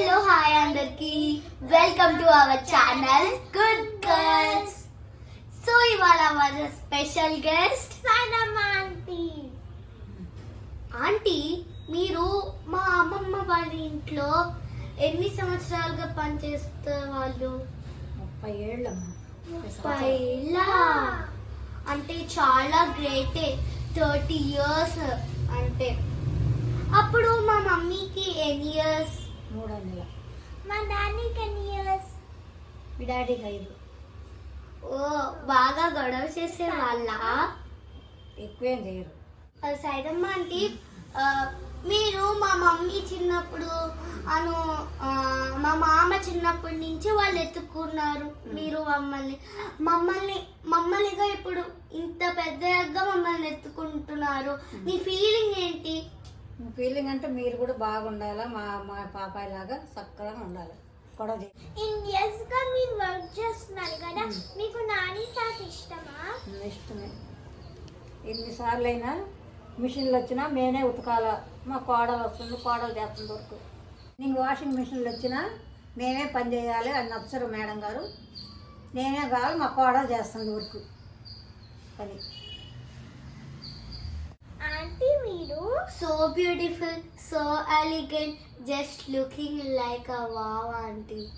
Hello hi అందరికి. Welcome to our channel good girls so ఇవాళ మన స్పెషల్ గెస్ట్ ఆంటీ ఆంటీ మీరు మా అమ్మమ్మ వాళ్ళ ఇంట్లో ఎన్ని సంవత్సరాలుగా పనిచేస్తే వాళ్ళు? ముప్పై ఏళ్ళమ్మా. పైలా అంటే చాలా గ్రేటే థర్టీ ఇయర్స్ అంటే. అప్పుడు మా మూడో నెల మా డాడీకి ఎన్ని ఇయర్స్ మీ డాడీకి ఐదు ఓ బాగా గొడవ చేసే వాళ్ళ? ఎక్కువేం చేయరు. సైదమ్మ ఆ, మీరు మా మమ్మీ చిన్నప్పుడు అను మా మామ చిన్నప్పటి నుంచి వాళ్ళు ఎత్తుకున్నారు. మీరు మమ్మల్ని మమ్మల్ని మమ్మల్నిగా ఇప్పుడు ఇంత పెద్దగా మమ్మల్ని ఎత్తుకుంటున్నారు. మీ ఫీలింగ్ ఏంటి? ఫీలింగ్ అంటే మీరు కూడా బాగుండాలా? మా మా పాపాయి లాగా చక్కగా ఉండాలి. గొడవ ఇయర్స్గా మీరు వర్క్ చేస్తున్నారు కదా మీకు నాని తాత ఇష్టమా? ఇష్టమే. ఎన్నిసార్లు అయినా మిషన్లు వచ్చినా మేమే ఉతకాల. మా కోడలు వస్తుంది కోడలు చేస్తుంది వరకు. నీకు వాషింగ్ మిషన్లు వచ్చినా మేమే పని చేయాలి అని నచ్చరు మేడం గారు. నేనే కావాలి మా కోడలు చేస్తుంది వర్క్. పని. so beautiful, so elegant, just looking like a wow auntie.